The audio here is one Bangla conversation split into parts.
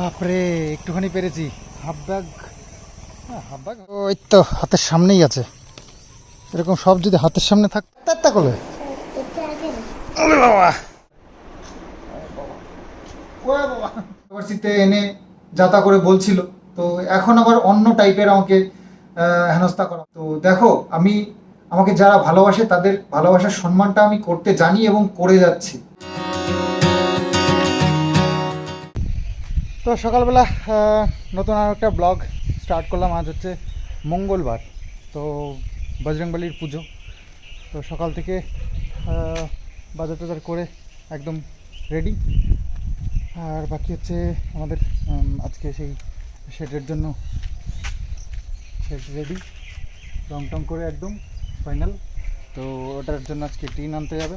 বাপরে, একটুখানি পেরেছি। Half bag? হাফ ব্যাগ ওই তো হাতের সামনেই আছে। এরকম সব যদি হাতের সামনে থাকতো বাবা! ইউনিভার্সিটিতে এনে যাতা করে বলছিল। তো এখন আবার অন্য টাইপের আমাকে হেনস্থা করা। তো দেখো, আমি, আমাকে যারা ভালোবাসে তাদের ভালোবাসার সম্মানটা আমি করতে জানি এবং করে যাচ্ছি। তো সকালবেলা নতুন আর একটা ব্লগ স্টার্ট করলাম। আজ হচ্ছে মঙ্গলবার, তো বজরংবলির পুজো। তো সকাল থেকে বাজার টাজার করে একদম রেডি আর বাকি হচ্ছে আমাদের আজকে সেই শেডের জন্য শেড রেডি রং টং করে একদম ফাইনাল তো ওটার জন্য আজকে টিন আনতে যাবে।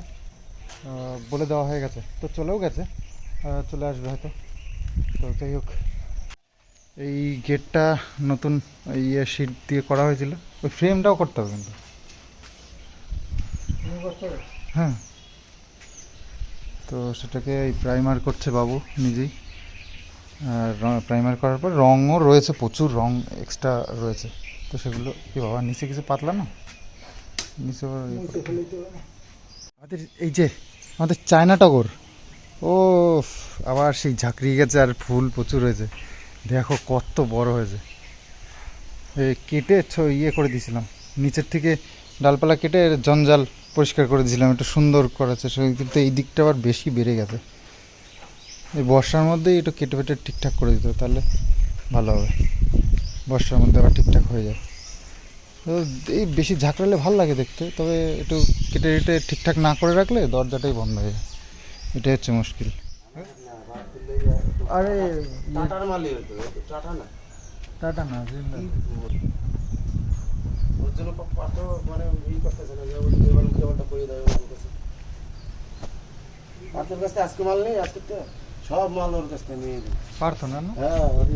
বলে দেওয়া হয়ে গেছে। তো চলেও গেছে। চলে আসবে হয়তো। তো যাই হোক এই গেটটা নতুন ইয়ে শিট দিয়ে করা হয়েছিল। ওই ফ্রেমটাও করতে হবে কিন্তু। হ্যাঁ। তো সেটাকে এই প্রাইমার করছে বাবু নিজেই। আর প্রাইমার করার পর রঙও রয়েছে প্রচুর রং এক্সট্রা রয়েছে। তো সেগুলো কি বাবা নিচে কিছু পাতলা না? নিচে ইয়ে আমাদের এই যে আমাদের চায়না টগর ও আবার সেই ঝাঁকড়িয়ে গেছে আর ফুল প্রচুর হয়েছে। দেখো কত বড় হয়েছে। কেটে ইয়ে করে দিয়েছিলাম। নিচের থেকে ডালপালা কেটে জঞ্জাল পরিষ্কার করে দিয়েছিলাম। একটু সুন্দর করেছে কিন্তু এই দিকটা আবার বেশি বেড়ে গেছে। এই বর্ষার মধ্যেই একটু কেটে ফেটে ঠিকঠাক করে দিত তাহলে ভালো হবে। বর্ষার মধ্যে আবার ঠিকঠাক হয়ে যায়। তো এই বেশি ঝাঁকড়ালে ভালো লাগে দেখতে। তবে একটু কেটে কেটে ঠিকঠাক না করে রাখলে দরজাটাই বন্ধ হয়ে যায়। এটাই হচ্ছে মুশকিল। আরে টাটার হতো টাটা না? টাটা না ওর জন্য মানে ই করতেছে না যে ওর করে কাছে। আজকে মাল নেই আজকে তো সব মাল ওর কাছ থেকে নিয়ে যাবে পারতো না না? হ্যাঁ ওর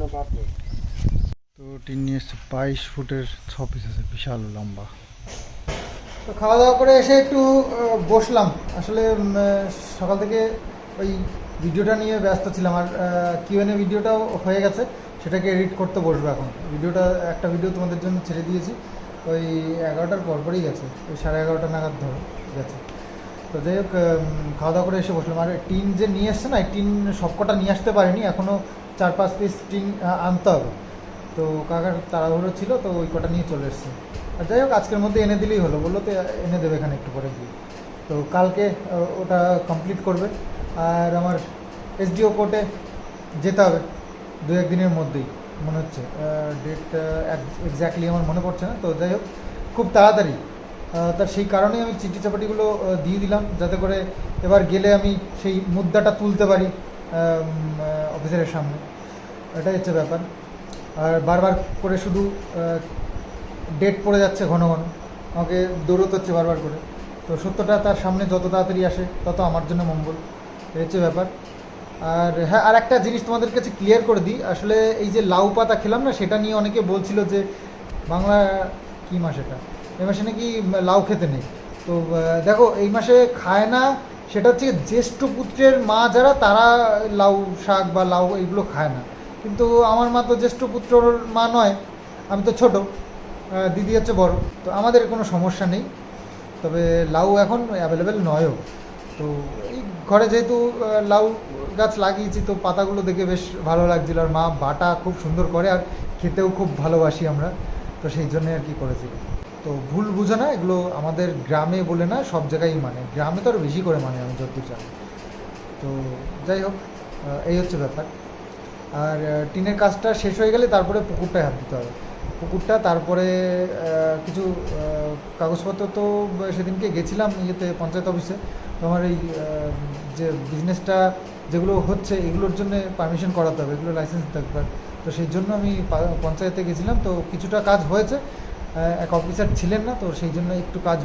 তো টিন নিয়ে এসছে বাইশ ফুটের ছ পিস আছে বিশাল লম্বা। তো খাওয়া দাওয়া করে এসে একটু বসলাম। আসলে সকাল থেকে ওই ভিডিওটা নিয়ে ব্যস্ত ছিলাম। আর কিউএনএ ভিডিওটাও হয়ে গেছে। সেটাকে এডিট করতে বসবো এখন। ভিডিওটা, একটা ভিডিও তোমাদের জন্য ছেড়ে দিয়েছি। ওই এগারোটার পরপরই গেছে। ওই সাড়ে এগারোটা নাগাদ ধরো, গেছে। তো যাই হোক খাওয়া দাওয়া করে এসে বসলাম। আর টিন যে নিয়ে এসছে না টিন সবকটা নিয়ে আসতে পারিনি। এখনও চার পাঁচ পিস টিন আনতে হবে। তো কাকার তাড়াহুড়ো ছিল, তো ওই কটা নিয়ে চলে এসছে। যাই হোক, আজকের মধ্যে এনে দিলেই হলো। বলল তো, এনে দেবে এখানে একটু পরে গিয়ে। তো কালকে ওটা কমপ্লিট করবে। আর আমার এসডিও কোর্টে যেতে হবে দু একদিনের মধ্যেই, মনে হচ্ছে। ডেট এক্স্যাক্টলি আমার মনে পড়ছে না। তো যাই হোক, খুব তাড়াতাড়ি। তার সেই কারণেই আমি চিঠি চাপাটিগুলো দিয়ে দিলাম, যাতে করে এবার গেলে আমি সেই মুদ্রাটা তুলতে পারি অফিসারের সামনে। এটাই হচ্ছে ব্যাপার। আর বারবার করে শুধু ডেট পড়ে যাচ্ছে ঘন ঘন। আমাকে দৌড়তে হচ্ছে বারবার করে। তো সত্যটা তার সামনে যত তাড়াতাড়ি আসে, তত আমার জন্য মঙ্গল। এই হচ্ছে ব্যাপার। আর হ্যাঁ আর একটা জিনিস তোমাদের কাছে ক্লিয়ার করে দিই। আসলে এই যে লাউ পাতা খেলাম না, সেটা নিয়ে অনেকে বলছিল যে বাংলা কী মাস এটা? এই মাসে নাকি লাউ খেতে নেই। তো দেখো, এই মাসে খায় না, সেটা হচ্ছে জ্যেষ্ঠ পুত্রের মা যারা, তারা লাউ শাক বা লাউ এগুলো খায় না। কিন্তু আমার মা তো জ্যেষ্ঠ পুত্রর মা নয়, আমি তো ছোট। দিদি হচ্ছে বড়। তো আমাদের কোনো সমস্যা নেই। তবে লাউ এখন অ্যাভেলেবেল নয়ও। তো এই ঘরে যেহেতু লাউ গাছ লাগিয়েছি, তো পাতাগুলো দেখে বেশ ভালো লাগছিল। আর মা বাটা খুব সুন্দর করে আর খেতেও খুব ভালোবাসি আমরা। তো সেই জন্যে আর কি করেছি। তো ভুল বুঝে না, এগুলো আমাদের গ্রামে বলে না, সব জায়গায় মানে। গ্রামে তো আরও বেশি করে মানে আমি যতদূর জানি। তো যাই হোক এই হচ্ছে ব্যাপার। আর টিনের কাজটা শেষ হয়ে গেলে তারপরে পুকুরটায় হাত দিতে হবে। পুকুরটা তারপরে কিছু কাগজপত্র তো সেদিনকে গেছিলাম ইয়েতে পঞ্চায়েত অফিসে। তো আমার এই যে বিজনেসটা যেগুলো হচ্ছে, এগুলোর জন্য পারমিশন করাতে হবে, এগুলো লাইসেন্স দরকার তো সেই জন্য আমি পঞ্চায়েতে গেছিলাম। তো কিছুটা কাজ হয়েছে এক অফিসার ছিলেন না, তো সেই জন্য একটু কাজ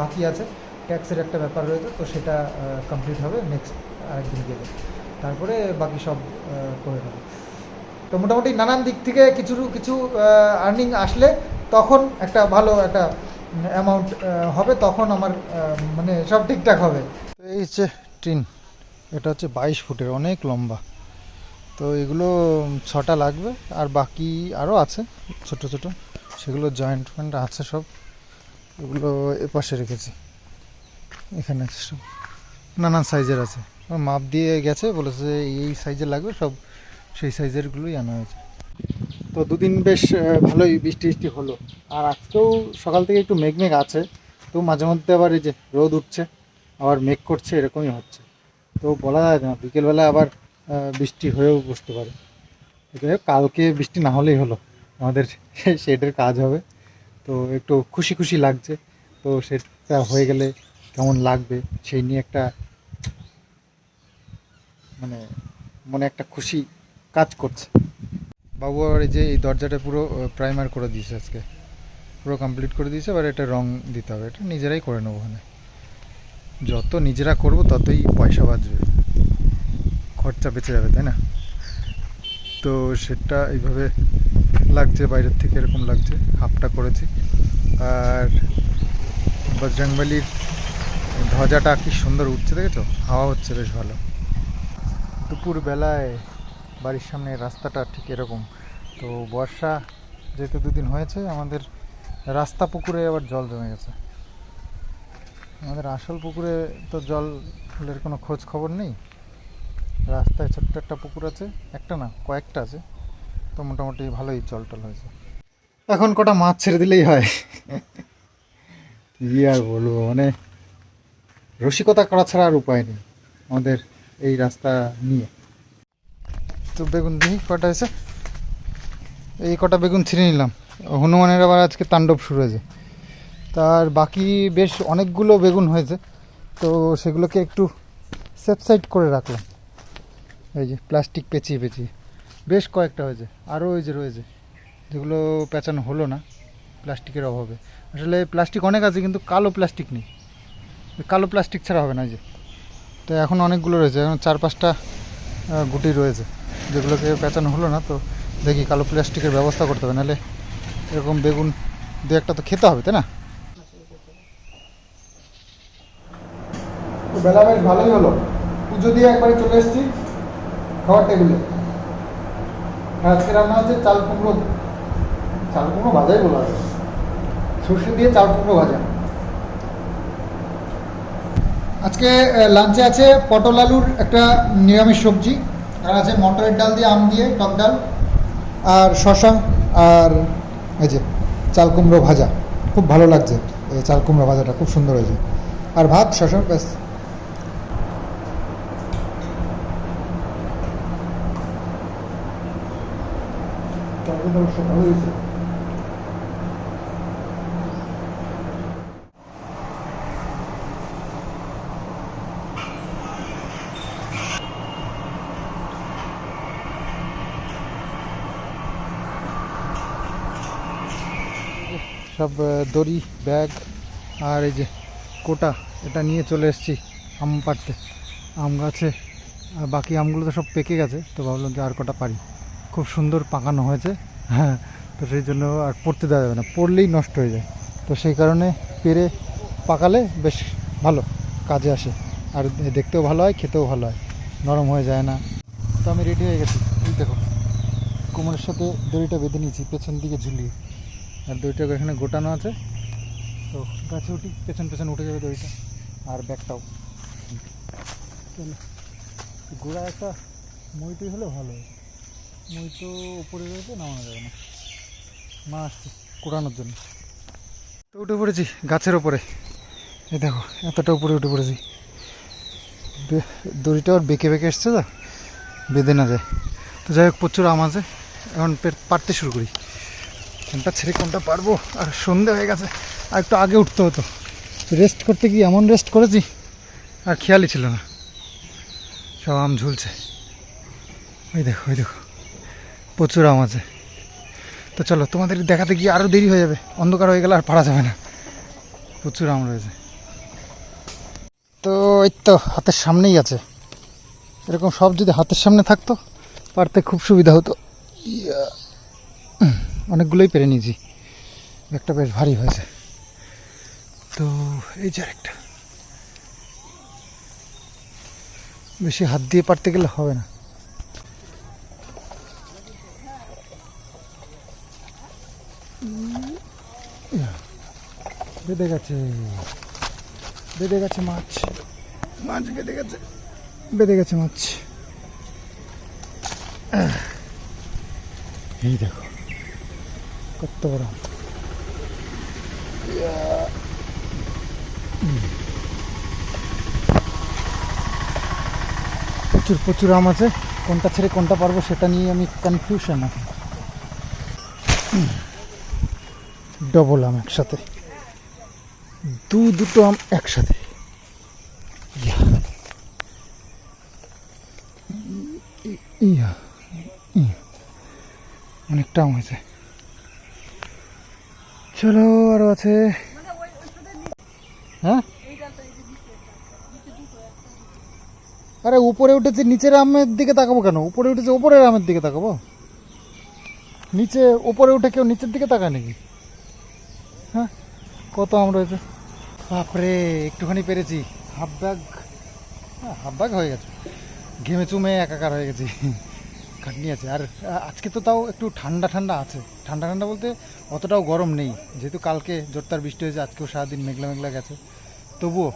বাকি আছে। ট্যাক্সের একটা ব্যাপার রয়েছে, তো সেটা কমপ্লিট হবে নেক্সট আরেকদিন গেলে। তারপরে বাকি সব করে নেব। তো মোটামুটি নানান দিক থেকে কিছু কিছু আর্নিং আসলে তখন একটা ভালো একটা অ্যামাউন্ট হবে, তখন আমার মানে সব ঠিকঠাক হবে। তো এই হচ্ছে ট্রেন এটা হচ্ছে বাইশ ফুটের, অনেক লম্বা। তো এগুলো ছটা লাগবে, আর বাকি আরও আছে, ছোট ছোট, সেগুলো জয়েন্ট ফয়েন্ট আছে সব। এগুলো এপাশে রেখেছি, এখানে আছে সব। নানান সাইজের আছে। মাপ দিয়ে গেছে, বলেছে এই সাইজের লাগবে, সব সেই সাইজেরগুলোই আনা হয়েছে। তো দুদিন বেশ ভালোই বৃষ্টি বৃষ্টি হলো। আর আজকেও সকাল থেকে একটু মেঘ মেঘ আছে, তো মাঝে মধ্যে আবার এই যে রোদ উঠছে, আবার মেঘ করছে, এরকমই হচ্ছে। তো বলা যায় না, বিকেলবেলা আবার বৃষ্টি হয়েও বসতে পারে। কালকে বৃষ্টি না হলেই হলো। আমাদের শেডের কাজ হবে। তো একটু খুশি খুশি লাগছে। তো সেটা হয়ে গেলে কেমন লাগবে, সেই নিয়ে একটা মানে মনে একটা খুশি কাজ করছে। বাবু আবার এই যে এই দরজাটা পুরো প্রাইমার করে দিয়েছে আজকে। পুরো কমপ্লিট করে দিয়েছে, এবার এটা রং দিতে হবে। এটা নিজেরাই করে নেব ওখানে। যত নিজেরা করব, ততই পয়সা বাঁচবে। খরচা বেঁচে যাবে, তাই না? তো সেটা এইভাবে লাগছে, বাইরের থেকে এরকম লাগছে, হাফটা করেছি। আর বজরংবলির ধ্বজাটা কি সুন্দর উঠছে, দেখেছ? হাওয়া হচ্ছে বেশ ভালো। দুপুর বেলায় বাড়ির সামনে রাস্তাটা ঠিক এরকম। তো বর্ষা যেহেতু দুদিন হয়েছে, আমাদের রাস্তা পুকুরে আবার জল জমে গেছে। আমাদের আসল পুকুরে তো জলের কোনো খোঁজ খবর নেই। রাস্তায় ছোট্ট একটা পুকুর আছে, একটা না, কয়েকটা আছে। তো মোটামুটি ভালোই জল টল হয়েছে। এখন কটা মাছ ছেড়ে দিলেই হয়। কি আর বলব মানে রসিকতা করা ছাড়া আর উপায় নেই আমাদের এই রাস্তা নিয়ে। তো বেগুন দেখি, কটা হয়েছে? এই কটা বেগুন ছিঁড়ে নিলাম। হনুমানের আবার আজকে তাণ্ডব শুরু হয়েছে। তার বাকি বেশ অনেকগুলো বেগুন হয়েছে। তো সেগুলোকে একটু সেফ সাইড করে রাখলাম। এই যে প্লাস্টিক পেঁচিয়ে পেঁচিয়ে। বেশ কয়েকটা হয়েছে। আরও ওই যে রয়েছে। যেগুলো পেঁচানো হলো না, প্লাস্টিকের অভাবে। আসলে প্লাস্টিক অনেক আছে, কিন্তু কালো প্লাস্টিক নেই। কালো প্লাস্টিক ছাড়া হবে না যে। তো এখন অনেকগুলো রয়েছে। এখন চার পাঁচটা গুটি রয়েছে। যেগুলোকে পেঁচানো হলো না, তো দেখি কালো প্লাস্টিকের ব্যবস্থা করতে হবে, নাহলে এরকম বেগুন দু একটা তো খেতে হবে, তাই না? বেলা বেশ ভালোই হলো। পুজো দিয়ে একবারই চলে এসেছি খাওয়ার টেবিলে আজকে রান্না হচ্ছে চাল কুমড়ো। চাল কুমড়ো ভাজাই বলা হয় সর্ষে দিয়ে চাল কুমড়ো ভাজা। আজকে লাঞ্চে আছে পটল আলুর একটা নিরামিষ সবজি। আর আছে মটরের ডাল দিয়ে, আম দিয়ে, টক ডাল, আর শশা, আর এই যে চাল কুমড়ো ভাজা। খুব ভালো লাগছে এই চাল কুমড়ো ভাজাটা, খুব সুন্দর হয়েছে। আর ভাত, শশা, ব্যাস। সকাল হয়েছে। সব দড়ি, ব্যাগ আর এই যে কোটা, এটা নিয়ে চলে এসেছি আম পাড়তে। আম গাছে, আর বাকি আমগুলো তো সব পেকে গেছে, তো ভাবলাম যে আর কটা পারি। খুব সুন্দর পাকানো হয়েছে হ্যাঁ তো সেই জন্য আর পড়তে দেওয়া যাবে না, পড়লেই নষ্ট হয়ে যায়। তো সেই কারণে পেরে পাকালে বেশ ভালো কাজে আসে, আর দেখতেও ভালো হয়, খেতেও ভালো হয়, নরম হয়ে যায় না। তো আমি রেডি হয়ে গেছি দেখো, কোমরের সাথে দড়িটা বেঁধে নিয়েছি, পেছন দিকে ঝুলিয়ে। আর দড়িটা এখানে গোটানো আছে। তো গাছে উঠি, পেছন পেছন উঠে যাবে দড়িটা আর ব্যাগটাও। গোড়া একটা মইটুই হলে ভালো মই তো উপরে রয়েছে, নামানো যাবে না। মা আসছে কোড়ানোর জন্য। তো উঠে পড়েছি গাছের ওপরে এই দেখো, এতটা উপরে উঠে পড়েছি। দড়িটা আর বেঁকে বেঁকে এসছে তো, বেঁধে না যায়। তো যাই হোক, প্রচুর আম আছে। এখন পে- পারতে শুরু করি। কোনটা ছেড়ে কোনটা পারব? আর সন্ধে হয়ে গেছে, আর একটু আগে উঠতে হতো। রেস্ট করতে গিয়ে এমন রেস্ট করেছি, আর খেয়ালই ছিল না। সব আম ঝুলছে। ওই দেখো ওই দেখো, প্রচুর আম আছে। তো চলো, তোমাদের দেখাতে গিয়ে আরও দেরি হয়ে যাবে। অন্ধকার হয়ে গেলে আর পারা যাবে না। প্রচুর আম রয়েছে। তো এই তো, হাতের সামনেই আছে। এরকম সব যদি হাতের সামনে থাকতো, পারতে খুব সুবিধা হতো। ইয়া। অনেকগুলোই পেরে নিয়েছি। একটা বেশ ভারী হয়েছে। তো এই যে একটা বেশি হাত দিয়ে পারতে গেলে হবে না। বেঁধে গেছে। বেঁধে গেছে মাছ। মাছ বেঁধে গেছে। বেঁধে গেছে মাছ। এই দেখো। কত বড়। প্রচুর প্রচুর আম আছে কোনটা ছেড়ে কোনটা পারব সেটা নিয়ে আমি কনফিউশন এখন ডবল আম একসাথে দু দুটো আম একসাথে ইয়া। ইয়া। অনেকটা আম হয়েছে চলো, আরও আছে। হ্যাঁ? আরে, উপরে উঠেছে নিচের আমের দিকে তাকাবো কেন? উপরে উঠেছে উপরের আমের দিকে তাকাবো? নিচে, উপরে উঠে কেউ নিচের দিকে তাকায় নাকি? হ্যাঁ? কত আম রয়েছে বাপরে, একটুখানি পেরেছি। Half bag. হ্যাঁ হাফ ব্যাগ হয়ে গেছে। ঘেমে চুমে একাকার হয়ে গেছি। খাটনি আছে। আর আজকে তো তাও একটু ঠান্ডা ঠান্ডা আছে। ঠান্ডা ঠান্ডা বলতে অতটাও গরম নেই। যেহেতু কালকে জোরদার বৃষ্টি হয়েছে, আজকেও সারাদিন মেঘলা মেঘলা গেছে। তবুও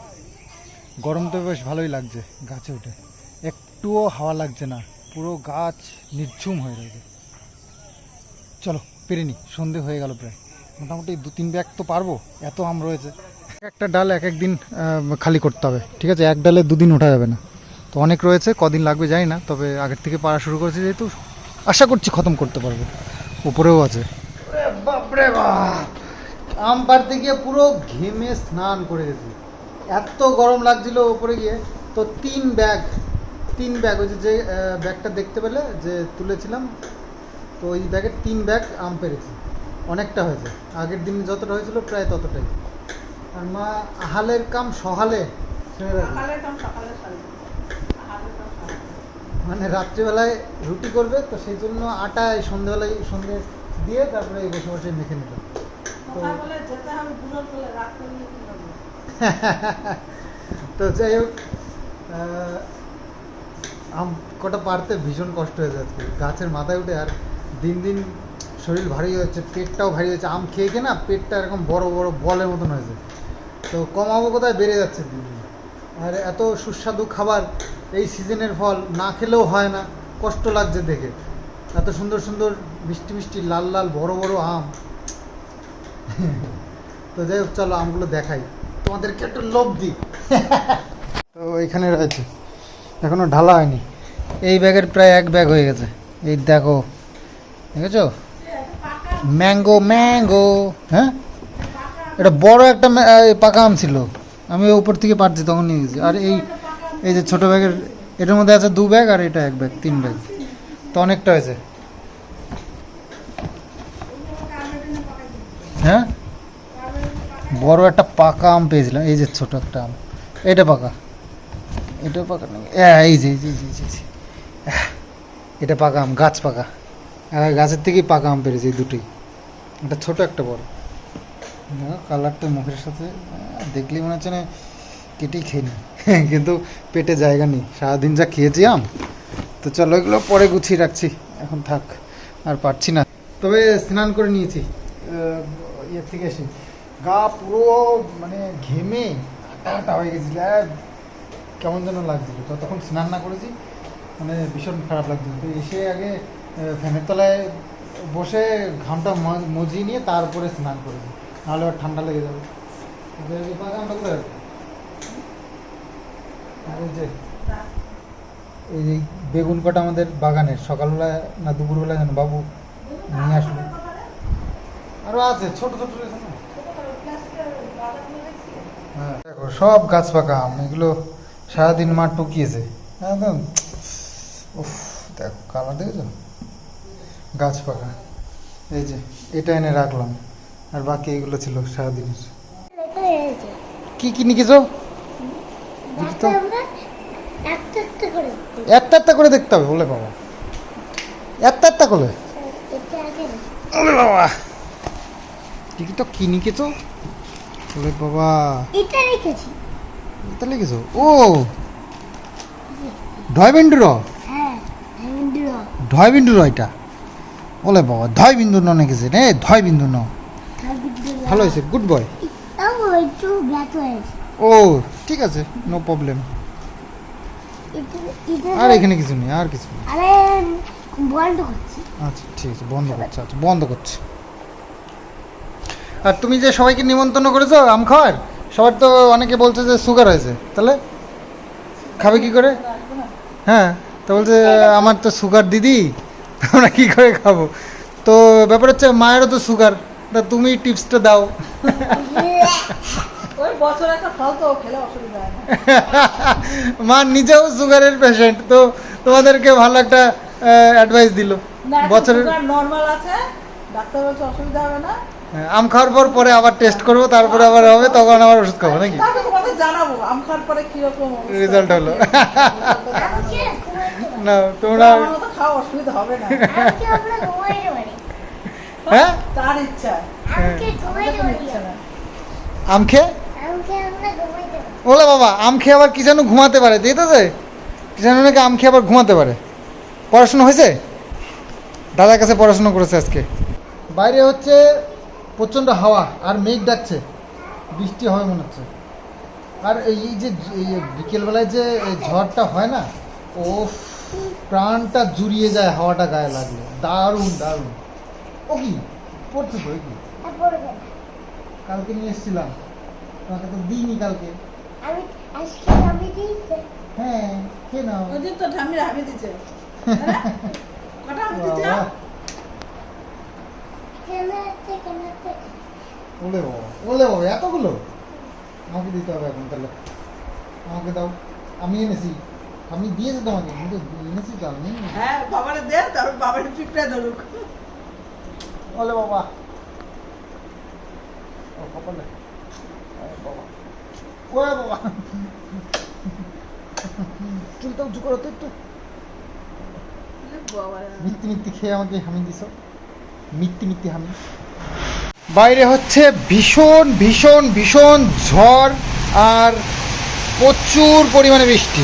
গরম তো বেশ ভালোই লাগছে গাছে উঠে। একটুও হাওয়া লাগছে না। পুরো গাছ নির্ঝুম হয়ে রয়েছে। চলো পেরিনি সন্ধে হয়ে গেল প্রায়। মোটামুটি দু তিন ব্যাগ তো পারব। এত আম রয়েছে। একটা ডাল এক এক দিন খালি করতে হবে। ঠিক আছে? এক ডালে দুদিন ওঠা যাবে না। তো অনেক রয়েছে কদিন লাগবে জানি না তবে আগের থেকে পাড়া শুরু করেছি যেহেতু আশা করছি খতম করতে পারব। উপরেও আছে। বাপরে বাপ! আম পাড়তে গিয়ে পুরো ঘেমে স্নান করে গেছি এত গরম লাগছিল উপরে গিয়ে তো তিন ব্যাগ তিন ব্যাগ ওই যে যে ব্যাগটা দেখতে পেলে যে তুলেছিলাম তো ওই ব্যাগের তিন ব্যাগ আম পেরেছি। অনেকটা হয়েছে। আগের দিন যতটা হয়েছিল প্রায় ততটাই। আর মা আহালের কাম সহালে। সকালে কাম সকালে সারবে আহারের কাম সকালে। মানে রাত্রিবেলায় রুটি করবে তো সেই জন্য আটা এই সন্ধ্যেবেলায় সন্ধ্যে দিয়ে তারপরে এই বসে বসে মেখে নিল? তো যাই হোক আম কটা পারতে ভীষণ কষ্ট হয়েছে আজকে গাছের মাথায় উঠে আর দিন দিন শরীর ভারী হচ্ছে পেটটাও ভারী হচ্ছে আম খেয়ে খেয়ে না পেটটা এরকম বড় বড় বলের মতন হয়েছে। তো কমাবো কোথায়? বেড়ে যাচ্ছে দিন দিন। আর এত সুস্বাদু খাবার এই সিজনের ফল না খেলেও হয় না। কষ্ট লাগছে দেখে। এত সুন্দর সুন্দর মিষ্টি মিষ্টি লাল লাল বড় বড় আম। তো যাই হোক, চলো আমগুলো দেখাই। তোমাদেরকে একটু লোভ দিই। তো এখানে রয়েছে। এখনও ঢালা হয়নি। এই ব্যাগের প্রায় এক ব্যাগ হয়ে গেছে। এই দেখো। দেখেছ? Mango mango. হ্যাঁ? এটা বড় একটা পাকা আম ছিল। আমি উপর থেকে পারছি তখন নিয়ে গেছি। আর এই এই যে ছোট ব্যাগের, এটার মধ্যে আছে দু ব্যাগ আর এটা এক ব্যাগ, তিন ব্যাগ। তো অনেকটা হয়েছে। হ্যাঁ? বড় একটা পাকা আম পেয়েছিলাম। এই যে ছোট একটা আম। এটা পাকা। এটা পাকা হ্যাঁ এই যে এটা পাকা আম, গাছ পাকা। গাছের থেকেই পাকা আম পেরেছি এই দুটোই এটা ছোট একটা বড়। কালারটা মুখের সাথে দেখলেই মনে হচ্ছে না কেটেই খেয়ে নি। কিন্তু পেটে জায়গা নেই, সারাদিন যা খেয়েছি আম। তো চলো এগুলো পরে গুছিয়ে রাখছি, এখন থাক, আর পারছি না। তবে স্নান করে নিয়েছি ইয়ের থেকে এসে। গা পুরো মানে ঘেমে আটা আটা হয়ে গেছিল কেমন যেন লাগছিল। যতক্ষণ স্নান না করেছি মানে ভীষণ খারাপ লাগছিল। তো এসে আগে ফ্যানের তলায় বসে ঘামটা মজিয়ে নিয়ে তারপরে স্নান করেছি। নাহলে ঠান্ডা লেগে যাবে। এই? আর এই যে বেগুন কটা আমাদের বাগানের সকালবেলা না দুপুরবেলা যেন বাবু নিয়ে আসলো। আরও আছে ছোট ছোট হ্যাঁ দেখো সব গাছ পাকা আম এগুলো সারাদিন মা টুকিয়েছে। একদম উফ দেখো কালার দেখেছ? গাছ পাকা। এই যে এটা এনে রাখলাম আর বাকি এগুলো ছিল সারাদিনের। কি কি নিকেছো একটা একটা করে দেখতে হবে বলে বাবা। একটা একটা করে। বাবা। দেখি তো কি নিকেছো বলে বাবা। এটা রেখেছি এটা লিখেছো? ও! ঢয় বিন্দুর হ্যাঁ হেমন্দির ঢয় বিন্দুর এটা? বলে বাবা ধয় বিন্দু ন নেকেছে রে ধয় বিন্দু ন ভালো হয়েছে গুড বয় একটু ব্যথা হয়েছে। ও ঠিক আছে নো প্রবলেম আর এখানে কিছু নেই আর কিছু নেই। আরে বন্ধ করছি। আচ্ছা ঠিক আছে বন্ধ করছে আচ্ছা বন্ধ করছে। আর তুমি যে সবাইকে নিমন্ত্রণ করেছ আম খাওয়ার সবার তো অনেকে বলছে যে সুগার হয়েছে তাহলে? খাবে কি করে? হ্যাঁ তো বলছে আমার তো সুগার দিদি আমরা কি করে খাব? তো ব্যাপার হচ্ছে মায়েরও তো সুগার তা তুমি টিপসটা দাও। ওই বছর একটা ফল তো খেলে অসুবিধা হয় না। মা নিজেও সুগারের পেশেন্ট তো তোমাদেরকে ভালো একটা অ্যাডভাইস দিল। বছরের নর্মাল আছে ডাক্তার বলছে অসুবিধা হবে না। হ্যাঁ, আম খাওয়ার পর পরে আবার টেস্ট করব তারপরে আবার হবে তখন আবার ওষুধ খাব নাকি? জানাব আম খাওয়ার পরে কীরকম অবস্থা। রেজাল্ট হলো। না তোমরা আমার খাওয়া অসুবিধা হবে না। আমাকে আমরা ঘুমাইতে পারি হ্যাঁ? তার ইচ্ছা। না আম খেয়ে? ওলে বাবা আম খেয়ে আবার কি যেন ঘুমাতে পারে দেখতেছে কি যেন নাকি আম খেয়ে আবার ঘুমাতে পারে। পড়াশোনা হয়েছে? দাদার কাছে পড়াশোনা করেছে আজকে। বাইরে হচ্ছে প্রচণ্ড হাওয়া আর মেঘ ডাকছে। বৃষ্টি হবে মনে হচ্ছে। আর এই যে বিকেলবেলায় যে ঝড়টা হয় না ও প্রাণটা জুড়িয়ে যায় হাওয়াটা গায়ে লাগলে। দারুণ দারুণ। ও কি? পড়ছে তো কি। কালকে নিয়ে এসেছিলাম। তোমাকে তো দিইনি কালকে। আমি আজকে আমি দিয়েছি। হ্যাঁ কে নাও। ওই দিন তো দিচ্ছে হ্যাঁ? কটা আছে কেন ওলে বাবা ওলে বাবা এতগুলো? আমাকে দিতে হবে এখন তাহলে। আমাকে দাও। আমি এনেছি। আমি দিয়েছি তোমাকে আমি তো এনেছি তো আমি। হ্যাঁ বাবারে দে তারপর বাবারে পিঁপড়ে ধরুক। ওলে বাবা। ও কপালে। চুলটা উঁচু করো তো একটু। মিথ্যে মিথ্যে খেয়ে আমাকে হামি দিছ। মিথ্যে মিথ্যে হামি। বাইরে হচ্ছে ভীষণ ভীষণ ভীষণ ঝড় আর প্রচুর পরিমাণে বৃষ্টি।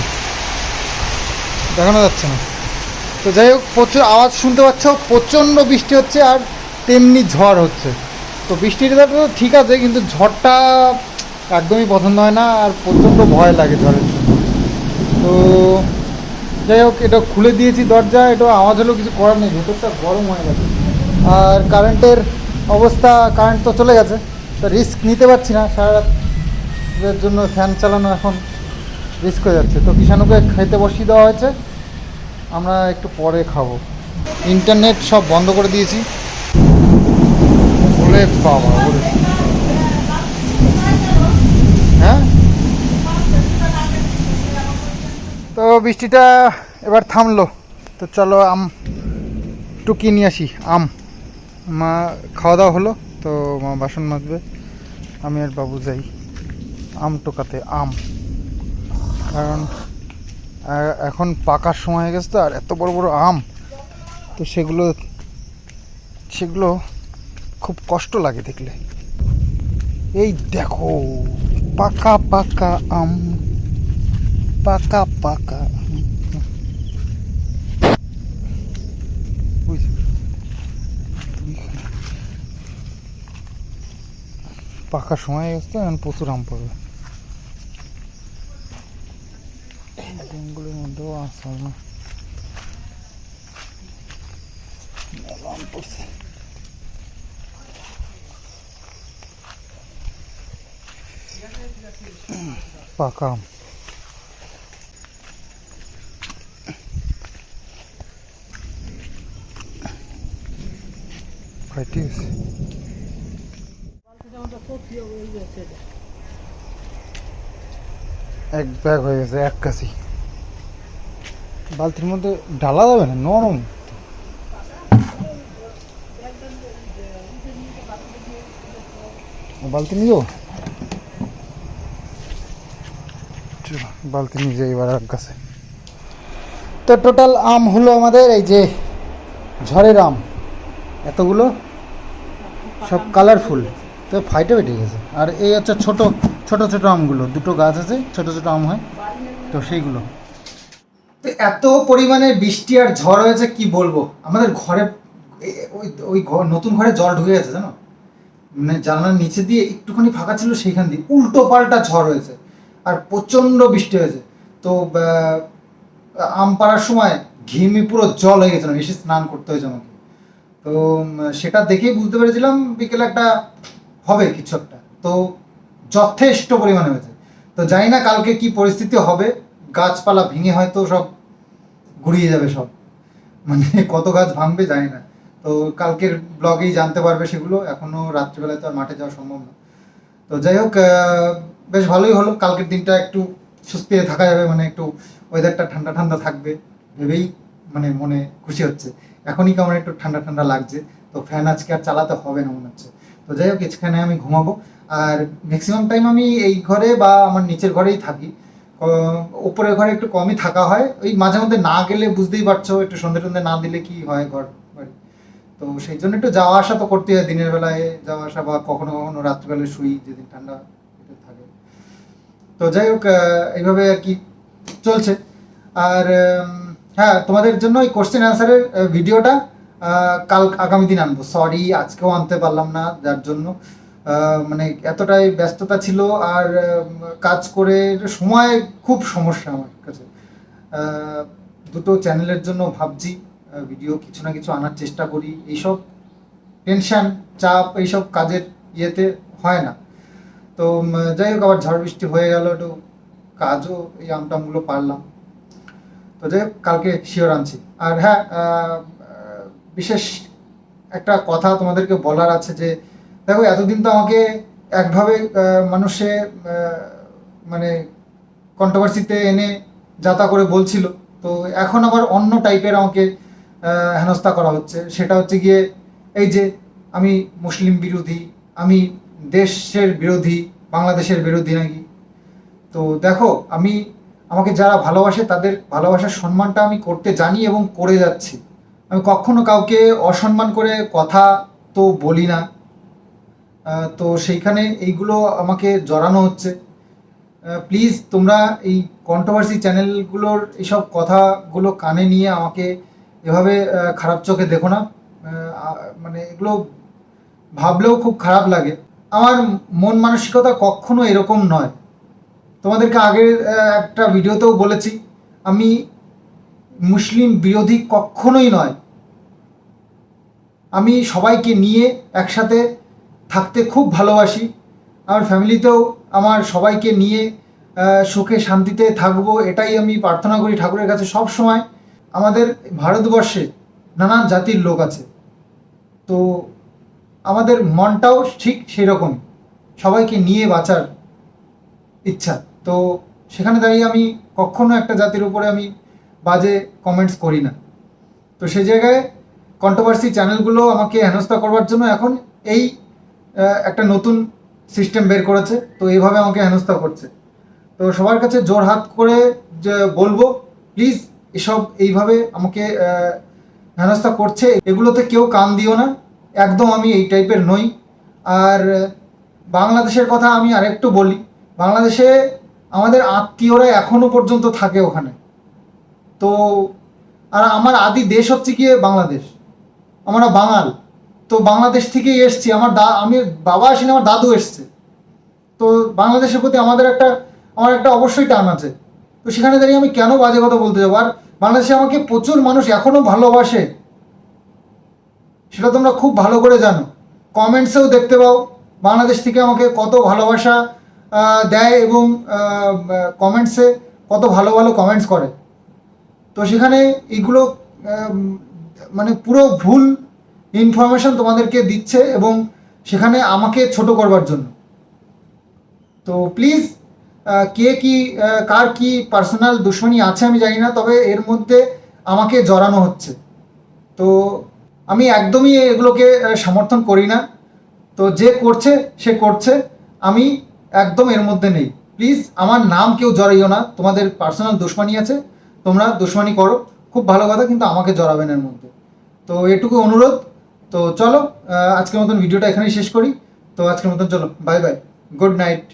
দেখানো যাচ্ছে না। তো যাই হোক, প্রচুর আওয়াজ শুনতে পাচ্ছ, প্রচণ্ড বৃষ্টি হচ্ছে আর তেমনি ঝড় হচ্ছে। তো বৃষ্টিটা তো ঠিক আছে, কিন্তু ঝড়টা একদমই পছন্দ হয় না আর প্রচণ্ড ভয় লাগে ঝড়ের তো যাই হোক, এটা খুলে দিয়েছি দরজা, এটা আওয়াজ হলেও কিছু করার নেই, ভেতরটা গরম হয়ে গেছে। আর কারেন্টের অবস্থা, কারেন্ট তো চলে গেছে, তো রিস্ক নিতে পারছি না সারা রাতের জন্য ফ্যান চালানো এখন রিস্ক হয়ে যাচ্ছে। তো কিষাণুকে খেতে বসিয়ে দেওয়া হয়েছে, আমরা একটু পরে খাব। ইন্টারনেট সব বন্ধ করে দিয়েছি। ওরে বাবা, ওরে হ্যাঁ তো বৃষ্টিটা এবার থামলো। তো চলো আম টুকি নিয়ে আসি, আম। মা খাওয়া দাওয়া হলো, তো মা বাসন মাজবে। আমি আর বাবু যাই আম টোকাতে, আম। কারণ এখন পাকার সময় হয়ে গেছে তো, আর এত বড় বড় আম। তো সেগুলো সেগুলো খুব কষ্ট লাগে দেখলে। এই দেখো, পাকা পাকা আম। পাকা পাকা আম। বুঝলি? পাকার সময় হয়ে গেছে তো এখন প্রচুর আম পড়বে ডিমগুলোর মধ্যেও আছে না গেছে এক ব্যাগ হয়ে গেছে এক কাছি। বালতির মধ্যে ঢালা যাবে না? নরম। বালতি চলো, বালতি যাই এবার এক কাছে। তো টোটাল আম হলো আমাদের এই যে ঝড়ের আম। এতগুলো? সব কালারফুল তো ফাইটে বেটে গেছে। আর এই হচ্ছে ছোট ছোট ছোট আমগুলো। দুটো গাছ আছে, ছোট ছোট আম হয়। তো সেইগুলো। তো এত পরিমাণে বৃষ্টি আর ঝড় হয়েছে, কি বলব? আমাদের ঘরে ওই ওই ঘর নতুন ঘরে জল ঢুকে গেছে, জানো? মানে জানলার নিচে দিয়ে একটুখানি ফাঁকা ছিল সেইখান দিয়ে। উল্টো পাল্টা ঝড় হয়েছে। আর প্রচণ্ড বৃষ্টি হয়েছে। তো আম পাড়ার সময় ঘিমি পুরো জল হয়ে গেছিলাম এসে স্নান করতে হয়েছে আমাকে। তো সেটা দেখেই বুঝতে পেরেছিলাম বিকেলে একটা হবে কিছু একটা। তো যথেষ্ট পরিমাণে হয়েছে। তো জানি না কালকে কি পরিস্থিতি হবে, গাছপালা ভেঙে হয়তো সব গুড়িয়ে যাবে সব। মানে কত গাছ ভাঙবে জানি না। তো কালকের ব্লগেই জানতে পারবে সেগুলো, এখনও রাত্রিবেলায় তো আর মাঠে যাওয়া সম্ভব না। তো যাই হোক বেশ ভালোই হলো, কালকের দিনটা একটু সুস্থি থাকা যাবে মানে একটু ওয়েদারটা ঠান্ডা ঠান্ডা থাকবে, ভেবেই মানে মনে খুশি হচ্ছে। এখনই কেমন একটু ঠান্ডা ঠান্ডা লাগছে, তো ফ্যান আজকে আর চালাতে হবে না মনে হচ্ছে। তো যাই হোক, এখানে আমি ঘুমাবো। আর ম্যাক্সিমাম টাইম আমি এই ঘরে বা আমার নিচের ঘরেই থাকি। উপরের ঘরে একটু কমই থাকা হয়। ওই মাঝে মধ্যে না গেলে বুঝতেই পারছ, একটু সন্ধে টন্ধে না দিলে কি হয় ঘর বাড়ি। তো সেই জন্য একটু যাওয়া আসা তো করতেই হয়, দিনের বেলায় যাওয়া আসা বা কখনো কখনো রাত্রিবেলায় শুই, যেদিন ঠান্ডা থাকে। তো যাই হোক এইভাবে আর কি চলছে। আর হ্যাঁ তোমাদের জন্য এই কোশ্চেন অ্যান্সারের ভিডিওটা কাল আগামী দিন আনব। সরি আজকেও আনতে পারলাম না যার জন্য। মানে এতটাই ব্যস্ততা ছিল আর কাজ করে সময় খুব সমস্যা আমার কাছে। দুটো চ্যানেলের জন্য ভাবছি ভিডিও কিছু না কিছু আনার চেষ্টা করি। এইসব টেনশন চাপ, এইসব কাজের ইয়েতে হয় না। তো যাই হোক, আবার ঝড় বৃষ্টি হয়ে গেল, একটু কাজও এই আমটামগুলো পারলাম। তো যাই কালকে শিওর আনছি। আর হ্যাঁ বিশেষ একটা কথা তোমাদেরকে বলার আছে যে, দেখো, এতদিন তো আমাকে একভাবে মানুষে মানে কন্ট্রোভার্সিতে এনে যাতা করে বলছিল। তো এখন আবার অন্য টাইপের আমাকে হেনস্থা করা হচ্ছে। সেটা হচ্ছে গিয়ে, এই যে আমি মুসলিম বিরোধী, আমি দেশের বিরোধী, বাংলাদেশের বিরোধী নাকি? তো দেখো, আমি আমাকে যারা ভালোবাসে, তাদের ভালোবাসার সম্মানটা আমি করতে জানি এবং করে যাচ্ছি। আমি কখনো কাউকে অসম্মান করে কথা তো বলি না। তো সেইখানে এইগুলো আমাকে জড়ানো হচ্ছে। প্লিজ তোমরা এই কন্ট্রোভার্সি চ্যানেলগুলোর এইসব কথাগুলো কানে নিয়ে আমাকে এভাবে খারাপ চোখে দেখো না। মানে এগুলো ভাবলেও খুব খারাপ লাগে। আমার মন মানসিকতা কখনো এরকম নয়। তোমাদেরকে আগের একটা ভিডিওতেও বলেছি, আমি মুসলিম বিরোধী কখনোই নয়। আমি সবাইকে নিয়ে একসাথে থাকতে খুব ভালোবাসি। আমার ফ্যামিলিতেও আমার সবাইকে নিয়ে সুখে শান্তিতে থাকব, এটাই আমি প্রার্থনা করি ঠাকুরের কাছে সব সময়। আমাদের ভারতবর্ষে নানান জাতির লোক আছে। তো আমাদের মনটাও ঠিক সেরকম সবাইকে নিয়ে বাঁচার ইচ্ছা। তো সেখানে দাঁড়িয়ে আমি কখনো একটা জাতির উপরে আমি বাজে কমেন্টস করি না। তো সেই জায়গায় কন্ট্রোভার্সি চ্যানেলগুলো আমাকে হেনস্থা করবার জন্য এখন এই একটা নতুন সিস্টেম বের করেছে, তো এইভাবে আমাকে হেনস্থা করছে। তো সবার কাছে জোর হাত করে যে বলব প্লিজ এসব এইভাবে আমাকে হেনস্থা করছে। এগুলোতে কেউ কান দিও না, একদম আমি এই টাইপের নই। আর বাংলাদেশের কথা আমি আরেকটু বলি, বাংলাদেশে আমাদের আত্মীয়রা এখনও পর্যন্ত থাকে ওখানে। তো, আর আমার আদি দেশ হচ্ছে গিয়ে বাংলাদেশ। আমরা বাঙাল। তো বাংলাদেশ থেকেই এসছি। আমার দা, আমি বাবা আসেনি আমার দাদু এসছে। তো বাংলাদেশের প্রতি আমাদের একটা, আমার একটা অবশ্যই টান আছে। তো সেখানে দাঁড়িয়ে আমি কেন বাজে কথা বলতে যাব? আর বাংলাদেশে আমাকে প্রচুর মানুষ এখনও ভালোবাসে। সেটা তোমরা খুব ভালো করে জানো। কমেন্টসেও দেখতে পাও। বাংলাদেশ থেকে আমাকে কত ভালোবাসা দেয় এবং কমেন্টসে কত ভালো ভালো কমেন্টস করে। তো সেখানে এইগুলো আম, মানে পুরো ভুল ইনফরমেশন তোমাদেরকে দিচ্ছে এবং সেখানে আমাকে ছোট করবার জন্য। তো প্লিজ কে কি কার কি পার্সোনাল দুশ্মনী আছে আমি জানি না তবে এর মধ্যে আমাকে জড়ানো হচ্ছে। তো আমি একদমই এগুলোকে সমর্থন করি না। তো যে করছে সে করছে। আমি একদম এর মধ্যে নেই। প্লিজ আমার নাম কেউ জড়াইও না। তোমাদের পার্সোনাল দুশ্মনী আছে। তোমরা দুশ্মনী করো। খুব ভালো কথা, কিন্তু আমাকে জড়াবেন এর মধ্যে। তো এটুকু অনুরোধ। তো চলো আজকের মতন ভিডিওটা এখানেই শেষ করি। তো আজকের মতন চলো বাই বাই গুড নাইট